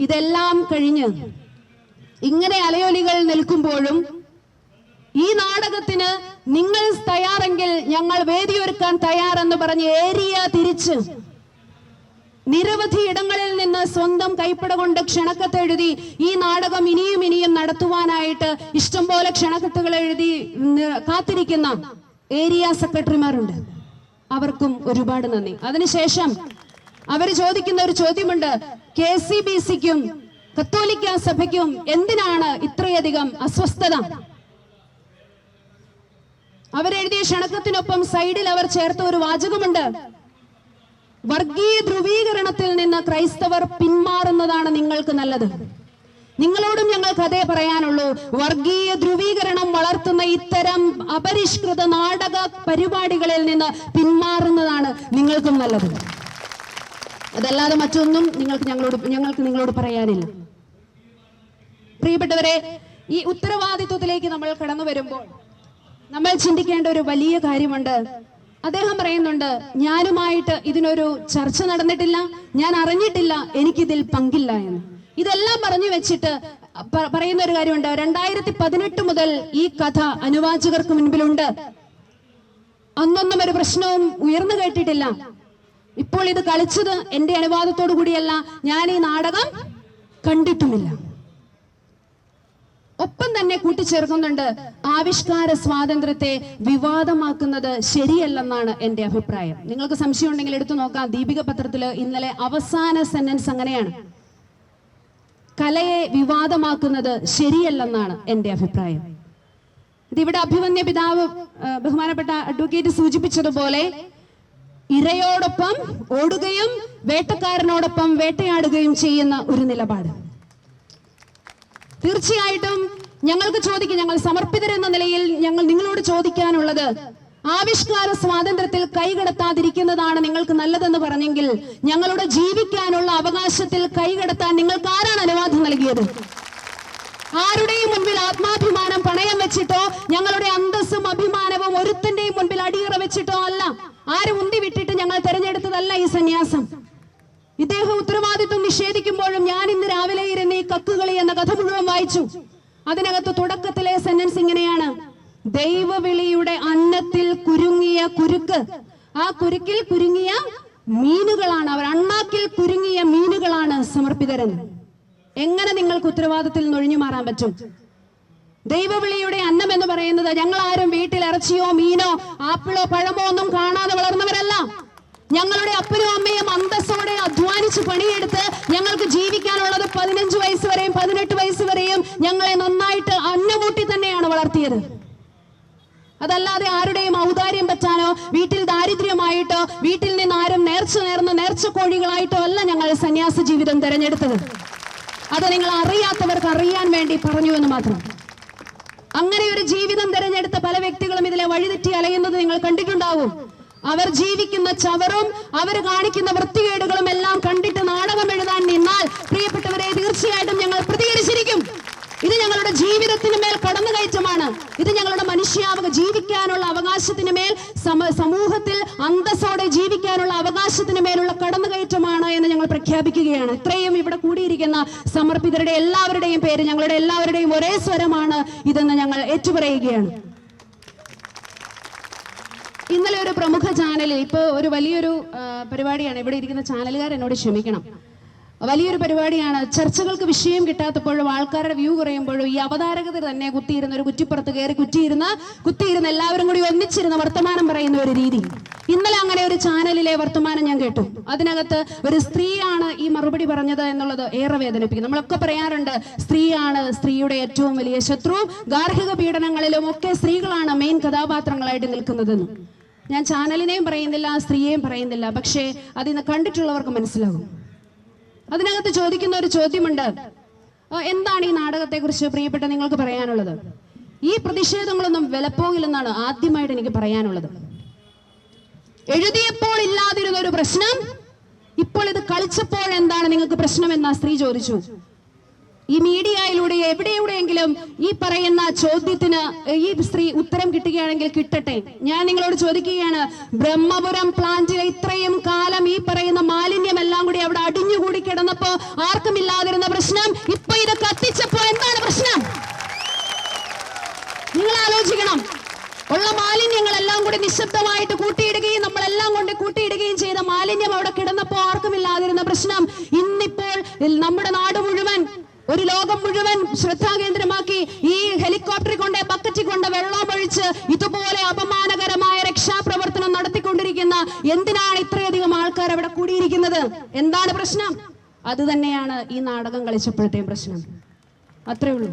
ഇതെല്ലാം കഴിഞ്ഞ് ഇങ്ങനെ അലയൊലികൾ നിൽക്കുമ്പോഴും ഈ നാടകത്തിന് നിങ്ങൾ തയ്യാറെങ്കിൽ ഞങ്ങൾ വേദിയൊരുക്കാൻ തയ്യാറെന്ന് പറഞ്ഞ് ഏരിയ തിരിച്ച് നിരവധി ഇടങ്ങളിൽ നിന്ന് സ്വന്തം കൈപ്പട കൊണ്ട് ക്ഷണക്കത്ത് എഴുതി ഈ നാടകം ഇനിയും ഇനിയും നടത്തുവാനായിട്ട് ഇഷ്ടംപോലെ ക്ഷണക്കത്തുകൾ എഴുതി കാത്തിരിക്കുന്ന ഏരിയ സെക്രട്ടറിമാരുണ്ട്. അവർക്കും ഒരുപാട് നന്ദി. അതിനുശേഷം അവർ ചോദിക്കുന്ന ഒരു ചോദ്യമുണ്ട്. കെ സി ബി സിക്കും കത്തോലിക്ക സഭയ്ക്കും എന്തിനാണ് ഇത്രയധികം അസ്വസ്ഥത? അവരെഴുതിയ ക്ഷണക്കത്തിനൊപ്പം സൈഡിൽ അവർ ചേർത്ത ഒരു വാചകമുണ്ട്. വർഗീയ ധ്രുവീകരണത്തിൽ നിന്ന് ക്രൈസ്തവർ പിന്മാറുന്നതാണ് നിങ്ങൾക്ക് നല്ലത്. നിങ്ങളോടും ഞങ്ങൾക്ക് അതേ പറയാനുള്ളൂ. വർഗീയ ധ്രുവീകരണം വളർത്തുന്ന ഇത്തരം അപരിഷ്കൃത നാടക പരിപാടികളിൽ നിന്ന് പിന്മാറുന്നതാണ് നിങ്ങൾക്കും നല്ലത്. അതല്ലാതെ മറ്റൊന്നും നിങ്ങൾക്ക് ഞങ്ങളോട് ഞങ്ങൾക്ക് നിങ്ങളോട് പറയാനില്ല. പ്രിയപ്പെട്ടവരെ ഈ ഉത്തരവാദിത്വത്തിലേക്ക് നമ്മൾ കടന്നു വരുമ്പോൾ നമ്മൾ ചിന്തിക്കേണ്ട ഒരു വലിയ കാര്യമുണ്ട്. അദ്ദേഹം പറയുന്നുണ്ട് ഞാനുമായിട്ട് ഇതിനൊരു ചർച്ച നടന്നിട്ടില്ല ഞാൻ അറിഞ്ഞിട്ടില്ല എനിക്കിതിൽ പങ്കില്ല എന്ന്. ഇതെല്ലാം പറഞ്ഞു വെച്ചിട്ട് പറയുന്ന ഒരു കാര്യമുണ്ട്. രണ്ടായിരത്തി പതിനെട്ട് മുതൽ ഈ കഥ അനുവാചകർക്ക് മുൻപിലുണ്ട്. അന്നൊന്നും ഒരു പ്രശ്നവും ഉയർന്നു കേട്ടിട്ടില്ല. ഇപ്പോൾ ഇത് കളിച്ചത് എന്റെ അനുവാദത്തോടു കൂടിയല്ല ഞാൻ ഈ നാടകം കണ്ടിട്ടുമില്ല. ഒപ്പം തന്നെ കൂട്ടിച്ചേർക്കുന്നുണ്ട് ആവിഷ്കാര സ്വാതന്ത്ര്യത്തെ വിവാദമാക്കുന്നത് ശരിയല്ലെന്നാണ് എന്റെ അഭിപ്രായം. നിങ്ങൾക്ക് സംശയം ഉണ്ടെങ്കിൽ എടുത്തു നോക്കാം. ദീപിക പത്രത്തിൽ ഇന്നലെ അവസാന സെന്റൻസ് അങ്ങനെയാണ്. കലയെ വിവാദമാക്കുന്നത് ശരിയല്ലെന്നാണ് എന്റെ അഭിപ്രായം. ഇതിവിടെ അഭിമന്യ പിതാവ് ബഹുമാനപ്പെട്ട അഡ്വക്കേറ്റ് സൂചിപ്പിച്ചതുപോലെ ഇരയോടൊപ്പം ഓടുകയും വേട്ടക്കാരനോടൊപ്പം വേട്ടയാടുകയും ചെയ്യുന്ന ഒരു നിലപാട്. തീർച്ചയായിട്ടും ഞങ്ങൾക്ക് ചോദിക്കും ഞങ്ങൾ സമർപ്പിതരെന്ന നിലയിൽ ഞങ്ങൾ നിങ്ങളോട് ചോദിക്കാനുള്ളത് ആവിഷ്കാര സ്വാതന്ത്ര്യത്തിൽ കൈകടത്താതിരിക്കുന്നതാണ് നിങ്ങൾക്ക് നല്ലതെന്ന് പറഞ്ഞെങ്കിൽ ഞങ്ങളുടെ ജീവിക്കാനുള്ള അവകാശത്തിൽ കൈകടത്താൻ നിങ്ങൾക്ക് ആരാണ് അനുവാദം നൽകിയത്? ആരുടെയും മുൻപിൽ ആത്മാഭിമാനം പണയം വെച്ചിട്ടോ ഞങ്ങളുടെ അന്തസ്സും അഭിമാനവും ഒരുത്തന്റെയും മുൻപിൽ അടിയറ വെച്ചിട്ടോ അല്ല. ആരും ഉന്തി നിഷേധിക്കുമ്പോഴും ഞാൻ ഇന്ന് രാവിലെ ഇരുന്ന് ഈ കക്കുകളി എന്ന കഥ മുഴുവൻ വായിച്ചു. അതിനകത്ത് തുടക്കത്തിലെ സെന്റൻസ് ഇങ്ങനെയാണ്. ദൈവവിളിയുടെ അന്നത്തിൽ കുരുങ്ങിയ കുരുക്ക്. ആ കുരുക്കിൽ കുരുങ്ങിയ മീനുകളാണ് അവർ. അണ്ണാക്കിൽ കുരുങ്ങിയ മീനുകളാണ് സമർപ്പിതരൻ. എങ്ങനെ നിങ്ങൾക്ക് ഉത്തരവാദിത്തത്തിൽ നൊഴിഞ്ഞു മാറാൻ പറ്റും? ദൈവവിളിയുടെ അന്നം എന്ന് പറയുന്നത് ഞങ്ങൾ ആരും വീട്ടിൽ ഇറച്ചിയോ മീനോ ആപ്പിളോ പഴമോ ഒന്നും കാണാതെ വളർന്നവരല്ല. ഞങ്ങളുടെ അപ്പനും അതല്ലാതെ ആരുടെയും ഔദാര്യം പറ്റാനോ വീട്ടിൽ ദാരിദ്ര്യമായിട്ടോ വീട്ടിൽ നിന്ന് ആരും നേർച്ച നേർന്ന നേർച്ച കോഴികളായിട്ടോ അല്ല ഞങ്ങൾ സന്യാസ ജീവിതം തിരഞ്ഞെടുത്തത്. അത് നിങ്ങൾ അറിയാത്തവർക്ക് അറിയാൻ വേണ്ടി പറഞ്ഞു എന്ന് മാത്രം. അങ്ങനെ ഒരു ജീവിതം തിരഞ്ഞെടുത്ത പല വ്യക്തികളും ഇതിലെ വഴിതെറ്റി അലയുന്നത് നിങ്ങൾ കണ്ടിട്ടുണ്ടാവും. അവർ ജീവിക്കുന്ന ചവറും അവർ കാണിക്കുന്ന വൃത്തികേടുകളും എല്ലാം കണ്ടിട്ട് നാടകം എഴുതാൻ നിന്നാൽ പ്രിയപ്പെട്ടവരെ തീർച്ചയായിട്ടും ഞങ്ങൾ പ്രതികരിച്ചിരിക്കും ഇത് ഞങ്ങളുടെ ജീവിതത്തിന് മേൽ കടന്നുകയറ്റമാണ് ഇത് ഞങ്ങളുടെ മനുഷ്യാവക ജീവിക്കാനുള്ള അവകാശത്തിന് മേൽ സമൂഹത്തിൽ അന്തസ്സോടെ ജീവിക്കാനുള്ള അവകാശത്തിന് മേലുള്ള കടന്നുകയറ്റമാണ് എന്ന് ഞങ്ങൾ പ്രഖ്യാപിക്കുകയാണ്. ഇത്രയും ഇവിടെ കൂടിയിരിക്കുന്ന സമർപ്പിതരുടെ എല്ലാവരുടെയും പേര് ഞങ്ങളുടെ എല്ലാവരുടെയും ഒരേ സ്വരമാണ് ഇതെന്ന് ഞങ്ങൾ ഏറ്റുപറയുകയാണ്. ഇന്നലെ ഒരു പ്രമുഖ ചാനലിൽ ഇപ്പോൾ ഒരു വലിയൊരു പരിപാടിയാണ് ഇവിടെ ഇരിക്കുന്ന ചാനലുകാർ എന്നോട് ക്ഷമിക്കണം. വലിയൊരു പരിപാടിയാണ്. ചർച്ചകൾക്ക് വിഷയം കിട്ടാത്തപ്പോഴും ആൾക്കാരുടെ വ്യൂ കുറയുമ്പോഴും ഈ അവതാരകത തന്നെ കുത്തിയിരുന്ന ഒരു കുറ്റിപ്പുറത്ത് കയറി കുറ്റിയിരുന്ന കുത്തിയിരുന്ന എല്ലാവരും കൂടി ഒന്നിച്ചിരുന്ന വർത്തമാനം പറയുന്ന ഒരു രീതി. ഇന്നലെ അങ്ങനെ ഒരു ചാനലിലെ വർത്തമാനം ഞാൻ കേട്ടു. അതിനകത്ത് ഒരു സ്ത്രീയാണ് ഈ മറുപടി പറഞ്ഞത് എന്നുള്ളത് ഏറെ വേദനിപ്പിക്കും നമ്മളൊക്കെ പറയാറുണ്ട് സ്ത്രീയാണ് സ്ത്രീയുടെ ഏറ്റവും വലിയ ശത്രു. ഗാർഹിക പീഡനങ്ങളിലും ഒക്കെ സ്ത്രീകളാണ് മെയിൻ കഥാപാത്രങ്ങളായിട്ട് നിൽക്കുന്നതെന്ന്. ഞാൻ ചാനലിനെയും പറയുന്നില്ല സ്ത്രീയെയും പറയുന്നില്ല. പക്ഷേ അതിന്ന് കണ്ടിട്ടുള്ളവർക്ക് മനസ്സിലാകും. അതിനകത്ത് ചോദിക്കുന്ന ഒരു ചോദ്യമുണ്ട്. എന്താണ് ഈ നാടകത്തെ കുറിച്ച് പ്രിയപ്പെട്ട നിങ്ങൾക്ക് പറയാനുള്ളത്? ഈ പ്രതിഷേധങ്ങളൊന്നും വിലപ്പോകില്ലെന്നാണ് ആദ്യമായിട്ട് എനിക്ക് പറയാനുള്ളത്. എഴുതിയപ്പോൾ ഇല്ലാതിരുന്ന ഒരു പ്രശ്നം ഇപ്പോൾ ഇത് കളിച്ചപ്പോൾ എന്താണ് നിങ്ങൾക്ക് പ്രശ്നം എന്ന് ആ സ്ത്രീ ചോദിച്ചു. ഈ മീഡിയയിലൂടെ എവിടെയെവിടെയെങ്കിലും ഈ പറയുന്ന ചോദ്യത്തിന് ഈ സ്ത്രീ ഉത്തരം കിട്ടുകയാണെങ്കിൽ കിട്ടട്ടെ. ഞാൻ നിങ്ങളോട് ചോദിക്കുകയാണ് ബ്രഹ്മപുരം പ്ലാന്റിലെ ഇത്രയും കാലം ഈ പറയുന്ന മാലിന്യം എല്ലാം കൂടി അവിടെ അടിഞ്ഞുകൂടി കിടന്നപ്പോ ആർക്കും ഇല്ലാതിരുന്ന പ്രശ്നം? ഇപ്പൊ ഇത് കത്തിച്ചപ്പോ എന്താണ് പ്രശ്നം? നിങ്ങൾ ആലോചിക്കണം. ഉള്ള മാലിന്യങ്ങളെല്ലാം കൂടി നിശബ്ദമായിട്ട് കൂട്ടിയിടുകയും നമ്മളെല്ലാം കൊണ്ട് കൂട്ടിയിടുകയും ചെയ്ത മാലിന്യം അവിടെ കിടന്നപ്പോ ആർക്കും ഇല്ലാതിരുന്ന പ്രശ്നം? ഇന്നിപ്പോൾ നമ്മുടെ നാട് മുഴുവൻ ഒരു ലോകം മുഴുവൻ ശ്രദ്ധാകേന്ദ്രമാക്കി ഈ ഹെലികോപ്റ്ററിൽ കൊണ്ട് ബക്കറ്റിൽ കൊണ്ട് വെള്ളമൊഴിച്ച് ഇതുപോലെ അപമാനകരമായ രക്ഷാപ്രവർത്തനം നടത്തിക്കൊണ്ടിരിക്കുന്ന എന്തിനാണ് ഇത്രയധികം ആൾക്കാർ അവിടെ കൂടിയിരിക്കുന്നത്? എന്താണ് പ്രശ്നം? അത് തന്നെയാണ് ഈ നാടകം കളിച്ചപ്പോഴത്തെയും പ്രശ്നം. അത്രേ ഉള്ളൂ.